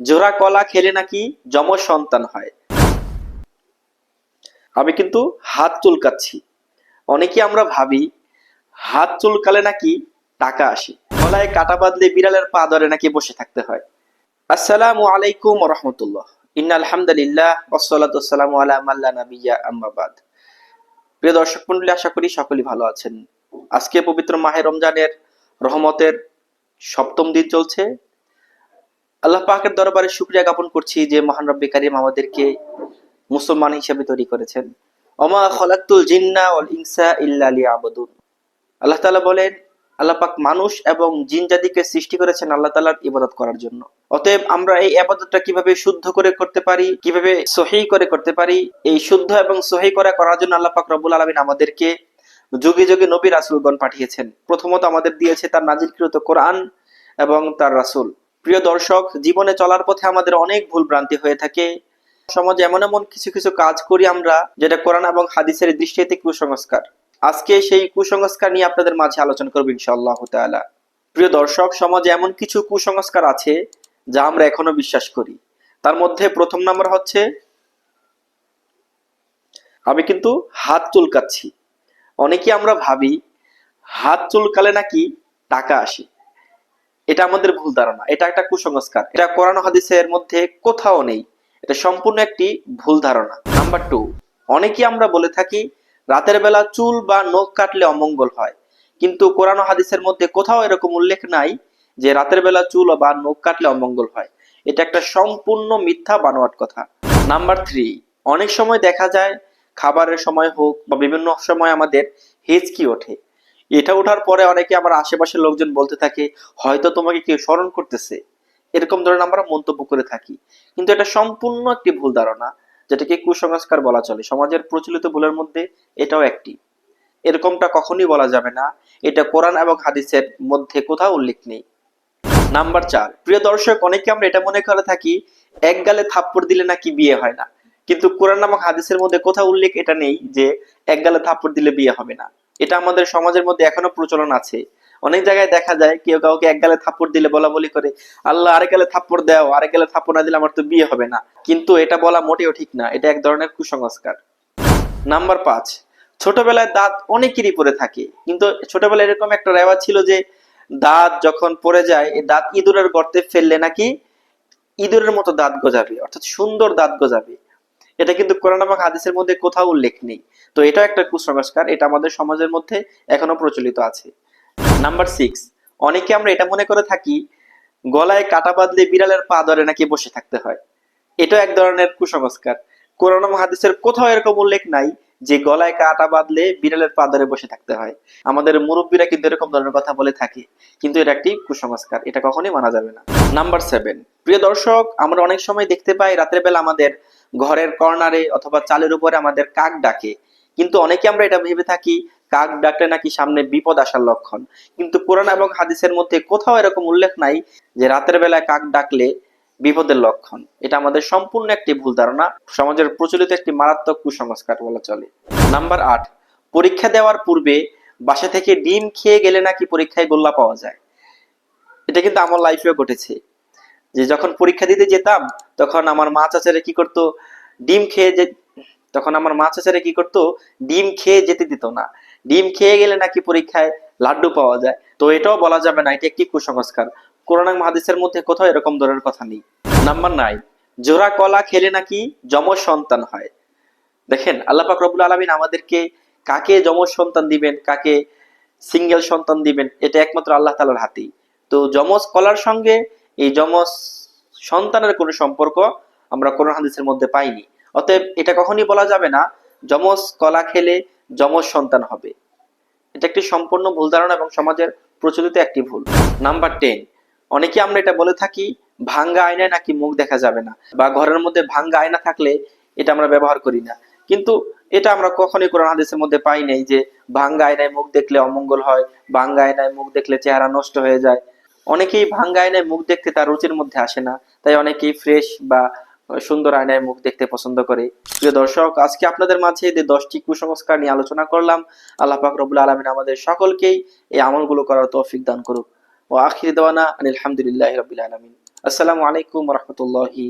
জোড়া কলা খেলে নাকি যমজ সন্তান হয়? আমি কিন্তু হাত চুলকাচ্ছি। অনেকে আমরা ভাবি, হাত চুলকালে নাকি টাকা আসে। গলায় কাটা বাঁধলে বিড়ালের পা ধরে নাকি বসে থাকতে হয়। আসসালামু আলাইকুম রহমতুল্লাহ। ইন্না আলহামদুলিল্লাহ ওসলাতাম আলা নাবিয়া আম্মাবাদ প্রিয় দর্শক মন্ডলী, আশা করি সকলেই ভালো আছেন। আজকে পবিত্র মাহে রমজানের রহমতের সপ্তম দিন চলছে। আল্লাহ পাকের দরবারে শুক্রিয়া জ্ঞাপন করছি যে মহান রব্বি কারিম আমাদেরকে মুসলমান হিসেবে তৈরি করেছেন। অমা খলাকুল জিন্না ওয়াল ইনসা ইল্লা লিয়াবুদুন। আল্লাহ তাআলা বলেন, আল্লাহ পাক মানুষ এবং জিন জাতিকে সৃষ্টি করেছেন আল্লাহ তাআলার ইবাদত করার জন্য। অতএব আমরা এই ইবাদতটা কীভাবে শুদ্ধ করে করতে পারি, কীভাবে সহি করে করতে পারি, এই শুদ্ধ এবং সহি করে করার জন্য আল্লাহ পাক রব্বুল আলামিন আমাদেরকে যুগে যুগে নবী রাসূলগণ পাঠিয়েছেন। প্রথমত আমাদের দিয়েছে তার নাজিলকৃত কোরআন এবং তার রাসূল। প্রিয় দর্শক, জীবনে চলার পথে আমাদের অনেক ভুল ভ্রান্তি হয়ে থাকে। সমাজে এমন এমন কিছু কিছু কাজ করি আমরা, যেটা কোরআন এবং হাদিসের দৃষ্টিতে কুসংস্কার। আজকে সেই কুসংস্কার নিয়ে আপনাদের মাঝে আলোচনা করব ইনশাআল্লাহ তাআলা। প্রিয় দর্শক, সমাজে এমন কিছু কুসংস্কার আছে, যা আমরা এখনও বিশ্বাস করি। তার মধ্যে প্রথম নাম্বার হচ্ছে, আমি কিন্তু হাত চুলকাচ্ছি। অনেকে আমরা ভাবি, হাত চুলকালে নাকি টাকা আসে। এটা আমাদের ভুল ধারণা, এটা একটা কুসংস্কার। এটা কোরআন হাদিসের মধ্যে কোথাও নেই। এটা সম্পূর্ণ একটি ভুল ধারণা। নাম্বার টু অনেকে আমরা বলে থাকি, রাতের বেলা চুল বা নখ কাটলে অমঙ্গল হয়। কিন্তু কোরআন হাদিসের মধ্যে কোথাও এরকম উল্লেখ নাই যে রাতের বেলা চুল বা নখ কাটলে অমঙ্গল হয়। এটা একটা সম্পূর্ণ মিথ্যা বানোয়াট কথা। নাম্বার থ্রি অনেক সময় দেখা যায়, খাবারের সময় হোক বা বিভিন্ন সময় আমাদের হেঁচকি ওঠে। এটা ওঠার পরে অনেকে আমার আশেপাশের লোকজন বলতে থাকে, হয়তো তোমাকে কেউ স্মরণ করতেছে। এরকম ধরনের আমরা মন্তব্য করে থাকি। কিন্তু এটা সম্পূর্ণ একটি ভুল ধারণা, যেটাকে কুসংস্কার বলা চলে। সমাজের প্রচলিত ভুলের মধ্যে এটাও একটি। এরকমটা কখনোই বলা যাবে না। এটা কোরআন এবং হাদিসের মধ্যে কোথাও উল্লেখ নেই। নাম্বার চার, প্রিয় দর্শক, অনেকে আমরা এটা মনে করে থাকি, এক গালে থাপ্পড় দিলে নাকি বিয়ে হয় না। কিন্তু কোরআন নামক হাদিসের মধ্যে কোথাও উল্লেখ এটা নেই যে, এক গালে থাপ্পড় দিলে বিয়ে হবে না। এটা আমাদের সমাজের মধ্যে এখনও প্রচলন আছে। অনেক জায়গায় দেখা যায় কেউ কাউকে এক গালে থাপ্পড় দিলে বলা বলি করে, আল্লাহ, আরেক গালে থাপ্পড় দাও, আরেক গালে থাপ্পড় না দিলে আমার তো বিয়ে হবে না। কিন্তু এটা বলা মোটেও ঠিক না, এটা এক ধরনের কুসংস্কার। নাম্বার পাঁচ, ছোটবেলায় দাঁত অনেকেরই পরে থাকে, কিন্তু ছোটবেলায় এরকম একটা রেওয়াজ ছিল যে দাঁত যখন পড়ে যায়, এই দাঁত ইঁদুরের গর্তে ফেললে নাকি ইঁদুরের মতো দাঁত গজাবে, অর্থাৎ সুন্দর দাঁত গজাবে। এটা কিন্তু কোরআন এবং হাদিসের মধ্যে কোথাও উল্লেখ নেই। তো এটা একটা কুসংস্কার, এটা আমাদের সমাজের মধ্যে এখনও প্রচলিত আছে। নাম্বার সিক্স অনেকে আমরা এটা মনে করে থাকি, গলায় কাটা বাঁধলে বিড়ালের পা ধরে নাকি বসে থাকতে হয়। এটা এক ধরনের কুসংস্কার। কোরআন হাদিসের কোথাও এরকম উল্লেখ নাই যে গলায় কাটা বাঁধলে বিড়ালের পা ধরে বসে থাকতে হয়। আমাদের মুরব্বীরা কিন্তু এরকম ধরনের কথা বলে থাকে, কিন্তু এটা একটি কুসংস্কার, এটা কখনোই মানা যাবে না। নাম্বার সেভেন প্রিয় দর্শক, আমরা অনেক সময় দেখতে পাই রাতের বেলা আমাদের ঘরের কর্নারে অথবা চালের উপরে আমাদের কাক ডাকে। কিন্তু অনেকে আমরা এটা ভেবে থাকি, কাক ডাকলে নাকি সামনে বিপদ আসার লক্ষণ। কিন্তু কোরআন এবং হাদিসের মধ্যে কোথাও এরকম উল্লেখ নাই যে রাতের বেলায় কাক ডাকলে বিপদের লক্ষণ। এটা আমাদের সম্পূর্ণ একটি ভুল ধারণা। সমাজের প্রচলিত একটি মারাত্মক কুসংস্কার বলা চলে। নাম্বার আট, পরীক্ষা দেওয়ার পূর্বে বাসা থেকে ডিম খেয়ে গেলে নাকি পরীক্ষায় গোল্লা পাওয়া যায়? এটা কিন্তু আমার লাইফেও ঘটেছে। যে যখন পরীক্ষা দিতে যেতাম তখন আমার মা চাচারে কি করতো? ডিম খেয়ে যে তখন আমার মা চাচারে কি করতো? ডিম খেয়ে যেতে দিত না। ডিম খেয়ে গেলে নাকি পরীক্ষায় লাড্ডু পাওয়া যায়। তো এটাও বলা যাবে না, এটা একটি কুসংস্কার। কোরআন এবং হাদিসের মধ্যে কোথাও এরকম ধরনের কথা নেই। নাম্বার নাইন জোড়া কলা খেলে নাকি যমজ সন্তান হয়। দেখেন, আল্লাহ পাক রবুল আলমিন আমাদেরকে কাকে যমজ সন্তান দিবেন, কাকে সিঙ্গেল সন্তান দিবেন, এটা একমাত্র আল্লাহ তালার হাতেই। তো যমজ কলার সঙ্গে এই যমজ সন্তানের কোনো সম্পর্ক আমরা কোরআন হাদিসের মধ্যে পাইনি। অতএব এটা কখনই বলা যাবে না, যমজ কলা খেলে যমজ সন্তান হবে। এটা একটি সম্পূর্ণ ভুল ধারণা এবং সমাজের প্রচলিত একটি ভুল। নাম্বার টেন অনেকে আমরা এটা বলে থাকি, ভাঙ্গা আয়নায় নাকি মুখ দেখা যাবে না? বা ঘরের মধ্যে ভাঙ্গা আয়না থাকলে এটা আমরা ব্যবহার করি না। কিন্তু এটা আমরা কখনোই কোরআন হাদিসের মধ্যে পাই নাই যে, ভাঙ্গা আয়নায় মুখ দেখলে অমঙ্গল হয়, ভাঙ্গা আয়নায় মুখ দেখলে চেহারা নষ্ট হয়ে যায়। অনেকেই ভাঙ্গা আয়নায় মুখ দেখতে তার রুচির মধ্যে আসে না, তাই অনেকেই ফ্রেশ বা সুন্দর আয়নায় মুখ দেখতে পছন্দ করে। প্রিয় দর্শক, আজকে আপনাদের মাঝে যে দশটি কুসংস্কার নিয়ে আলোচনা করলাম, আল্লাহ পাক রবুল আলমিন আমাদের সকলকেই এই আমলগুলো করার তৌফিক দান করুক। ও আখির দেওয়ানা আলহামদুলিল্লাহ রবিল আলমিন। আসসালামু আলাইকুম রহমতুল্লাহি